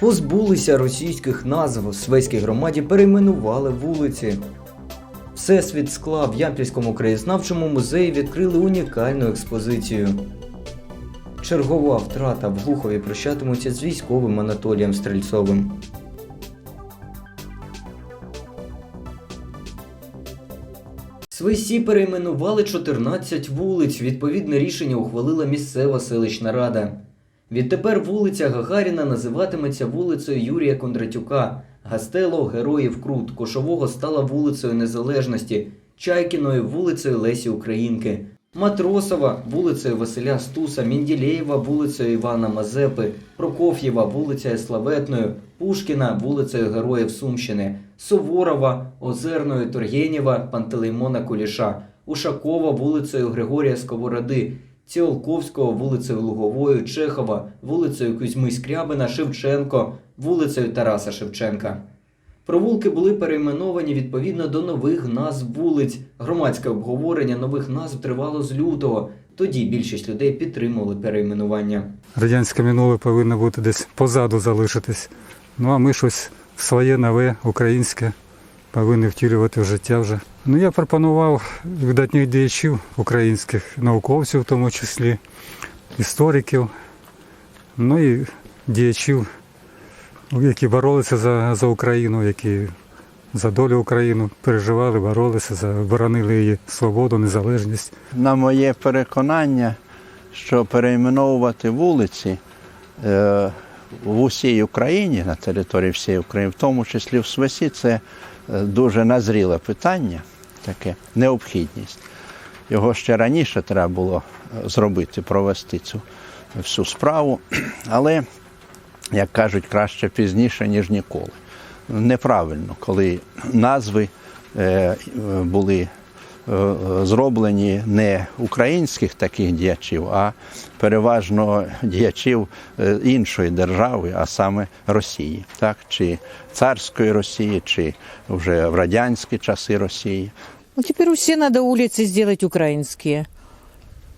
Позбулися російських назв в Свеській громаді, перейменували вулиці. Всесвіт скла в Ямпільському краєзнавчому музеї відкрили унікальну експозицію. Чергова втрата в Глухові прощатимуться з військовим Анатолієм Стрельцовим. Свисі перейменували 14 вулиць. Відповідне рішення ухвалила місцева селищна рада. Відтепер вулиця Гагаріна називатиметься вулицею Юрія Кондратюка. Гастело Героїв Крут. Кошового стала вулицею Незалежності, Чайкіною вулицею Лесі Українки. Матросова вулицею Василя Стуса, Мінділєєва вулицею Івана Мазепи, Прокоф'єва вулицею Славетною, Пушкіна вулицею Героїв Сумщини, Суворова, Озерною Тургенєва, Пантелеймона Куліша, Ушакова вулицею Григорія Сковороди, Ціолковського вулицею Луговою, Чехова, вулицею Кузьми Скрябина, Шевченко, вулицею Тараса Шевченка. Провулки були перейменовані відповідно до нових назв вулиць. Громадське обговорення нових назв тривало з лютого. Тоді більшість людей підтримували перейменування. радянське минуле повинно бути десь позаду залишитись. Ну а ми щось своє нове, українське повинні втілювати в життя вже. Ну я пропонував видатних діячів українських, науковців в тому числі, істориків, ну і діячів, які боролися за, за Україну, які за долю України переживали, боролися, за, боронили її свободу, незалежність. На моє переконання, що перейменовувати вулиці е, в усій Україні, на території всієї України, в тому числі в Свесі, це е, дуже назріле питання, таке необхідність. Його ще раніше треба було е, зробити, провести цю всю справу, але, як кажуть, краще пізніше, ніж ніколи. Неправильно, коли назви е, були зроблені не українських таких діячів, а переважно діячів е, іншої держави, а саме Росії, так чи царської Росії, чи вже в радянські часи Росії. Ну, теперь все надо улицы сделать украинские.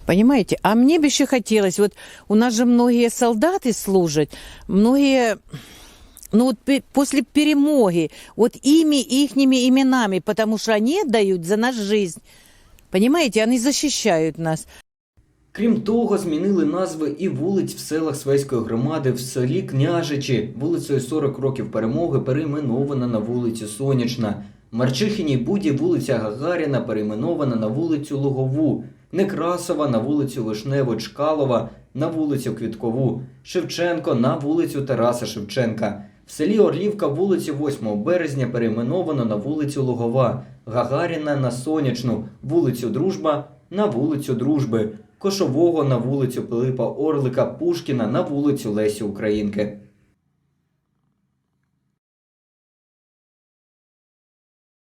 Понимаете? А мне бы еще хотелось, вот у нас же многие солдаты служат, многие, ну пе- после перемоги, вот ими, ихними именами, потому что они отдают за нас жизнь. Понимаете? Они защищают нас. Крім того, змінили назви і вулиць в селах Свеської громади в селі Княжичі. Вулицею 40 років перемоги перейменована на вулицю Сонячна. В Марчихиній Буді вулиця Гагаріна перейменована на вулицю Лугову. Некрасова на вулицю Вишневу Чкалова, на вулицю Квіткову, Шевченко на вулицю Тараса Шевченка. В селі Орлівка вулицю 8 березня перейменовано на вулицю Лугова, Гагаріна на Сонячну, вулицю Дружба на вулицю Дружби, Кошового на вулицю Пилипа Орлика, Пушкіна на вулицю Лесі Українки.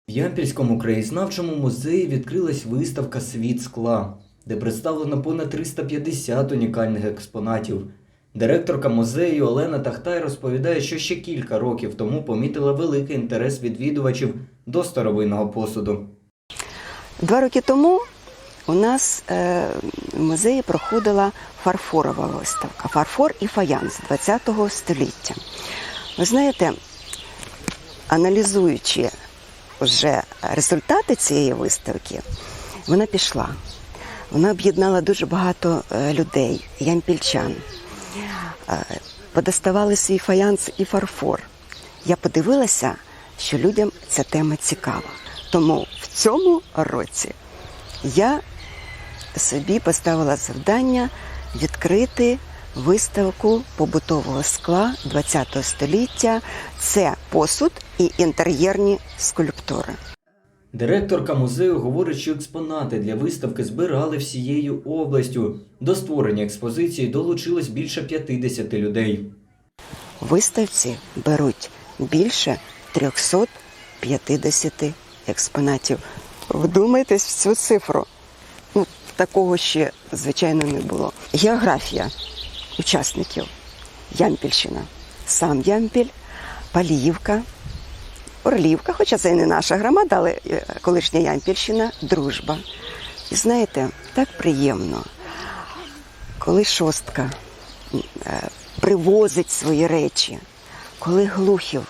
В Ямпільському краєзнавчому музеї відкрилась виставка Світ скла, де представлено понад 350 унікальних експонатів. Директорка музею Олена Тахтай розповідає, що ще кілька років тому помітила великий інтерес відвідувачів до старовинного посуду. Два роки тому у нас е, в музеї проходила фарфорова виставка Фарфор і фаянс ХХ століття. Ви знаєте, аналізуючи вже результати цієї виставки, вона пішла. Вона об'єднала дуже багато е, людей, ямпільчан. Подоставали свій фаянс і фарфор. Я подивилася, що людям ця тема цікава. Тому в цьому році я собі поставила завдання відкрити виставку побутового скла ХХ століття. Це посуд і інтер'єрні скульптури. Директорка музею говорить, що експонати для виставки збирали всією областю. До створення експозиції долучилось більше 50 людей. Виставці беруть більше 350 експонатів. Вдумайтесь в цю цифру. Ну, такого ще, звичайно, не було. Географія учасників. Ямпільщина. Сам Ямпіль, Паліївка, Орлівка, хоча це і не наша громада, але е, колишня Ямпільщина, дружба. І знаєте, так приємно, коли шостка е, привозить свої речі коли Глухів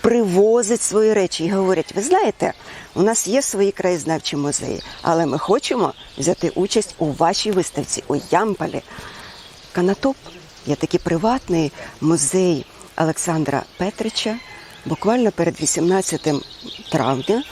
привозить свої речі і говорять: ви знаєте, у нас є свої краєзнавчі музеї, але ми хочемо взяти участь у вашій виставці у Ямполі. Канатоп є такий приватний музей Олександра Петрича. Буквально перед 18 травня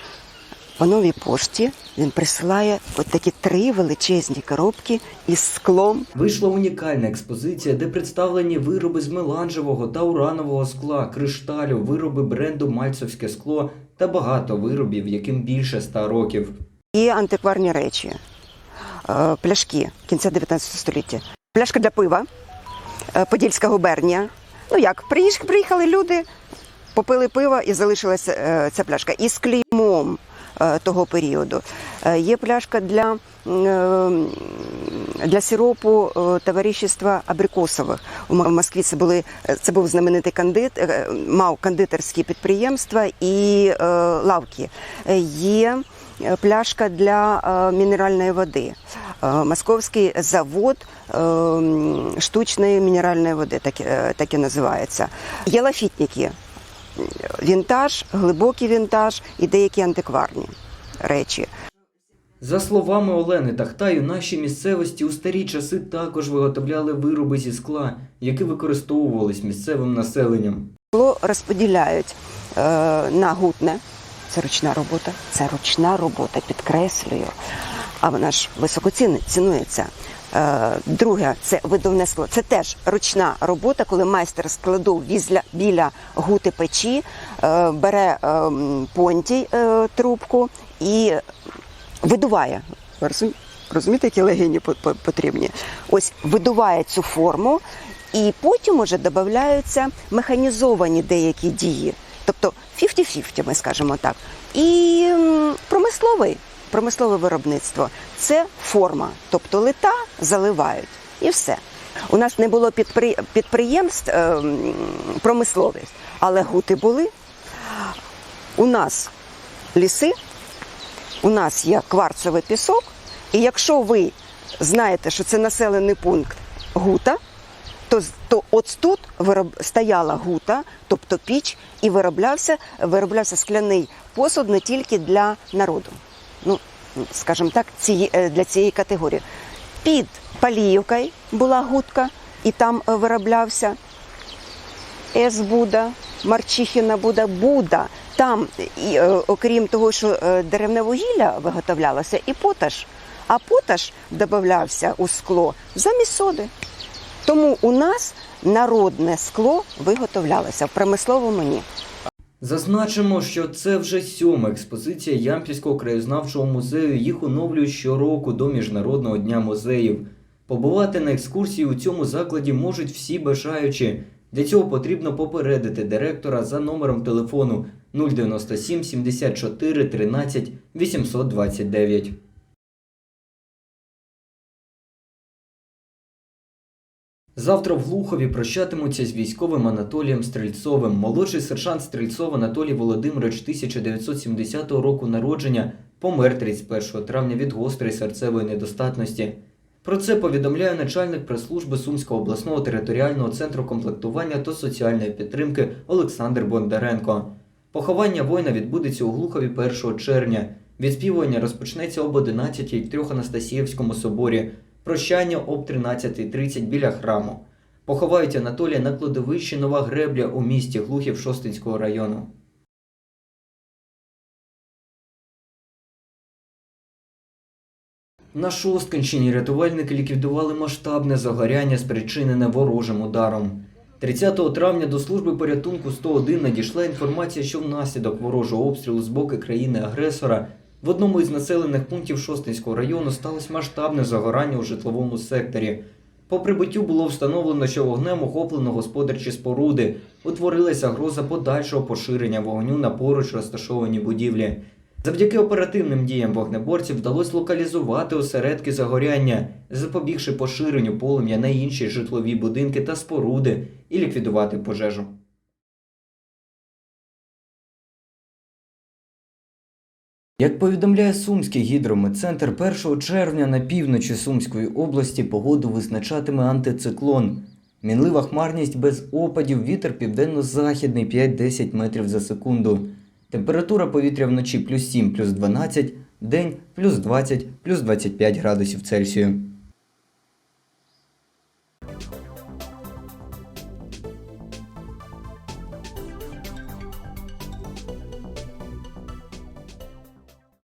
по новій пошті він присилає от такі три величезні коробки із склом. Вийшла унікальна експозиція, де представлені вироби з меланжевого та уранового скла, кришталю, вироби бренду Мальцевське скло та багато виробів, яким більше ста років. і антикварні речі, Е, пляшки кінця 19 століття. Пляшка для пива, е, Подільська губернія. Ну як, приїхали люди, попили пива і залишилася е, ця пляшка. І з клеймом е, того періоду. Е, Є пляшка для, для сиропу товаришества Абрикосових. У Москві це, були, це був знаменитий кандит, е, мав кондитерські підприємства і лавки. Є пляшка для мінеральної води. Московський завод штучної мінеральної води, так, так і називається. Є лафітники, вінтаж, глибокий вінтаж і деякі антикварні речі. За словами Олени Тахтай, у нашій місцевості у старі часи також виготовляли вироби зі скла, які використовувались місцевим населенням. Скло розподіляють е, на гутне. Це ручна робота. Це ручна робота, підкреслюю. А вона ж високоцінна цінується. Е, друге, це видовне скло. Це теж ручна робота, коли майстер складу візля, біля гути печі, е, бере е, понтій трубку і видуває. Ви Розумієте, які легені по- по- потрібні? Ось видуває цю форму, і потім уже додаються механізовані деякі дії. Тобто 50-50, ми скажемо так. І промисловий, промислове виробництво це форма, тобто лита заливають і все. У нас не було підпри... підприємств е, промислових, але гути були. У нас ліси, у нас є кварцевий пісок, і якщо ви знаєте, що це населений пункт Гута, то, то от тут вироб, стояла гута, тобто піч, і вироблявся, вироблявся скляний посуд не тільки для народу. Скажімо так, ці, е, для цієї категорії. Під Паліївкою була гутка, і там е, вироблявся С-Буда, Марчихіна Буда, Буда. Там, і, е, окрім того, що деревне вугілля виготовлялося, і поташ. А поташ додавався у скло замість соди. Тому у нас народне скло виготовлялося в промисловому ні. Зазначимо, що це вже сьома експозиція Ямпільського краєзнавчого музею. Їх оновлюють щороку до Міжнародного дня музеїв. Побувати на екскурсії у цьому закладі можуть всі бажаючі. Для цього потрібно попередити директора за номером телефону 097 74 13 829. Завтра в Глухові прощатимуться з військовим Анатолієм Стрельцовим. Молодший сержант Стрельцов Анатолій Володимирович 1970 року народження помер 31 травня від гострої серцевої недостатності. Про це повідомляє начальник прес-служби Сумського обласного територіального центру комплектування та соціальної підтримки Олександр Бондаренко. Поховання воїна відбудеться у Глухові 1 червня. Відспівування розпочнеться об 11 в Трьоханастасіївському соборі. Прощання об 13.30 біля храму. Поховають Анатолія на кладовищі Нова Гребля у місті Глухів Шостинського району. На Шосткинщині рятувальники ліквідували масштабне загоряння, спричинене ворожим ударом. 30 травня до служби порятунку 101 надійшла інформація, що внаслідок ворожого обстрілу з боку країни-агресора в одному із населених пунктів Шостинського району сталося масштабне загорання у житловому секторі. По прибуттю було встановлено, що вогнем охоплено господарчі споруди. Утворилася гроза подальшого поширення вогню на поруч розташовані будівлі. Завдяки оперативним діям вогнеборців вдалося локалізувати осередки загоряння, запобігши поширенню полум'я на інші житлові будинки та споруди і ліквідувати пожежу. Як повідомляє Сумський гідрометцентр, 1 червня на півночі Сумської області погоду визначатиме антициклон. Мінлива хмарність без опадів, вітер південно-західний 5-10 метрів за секунду. Температура повітря вночі плюс 7, плюс 12, день плюс 20, плюс 25 градусів Цельсію.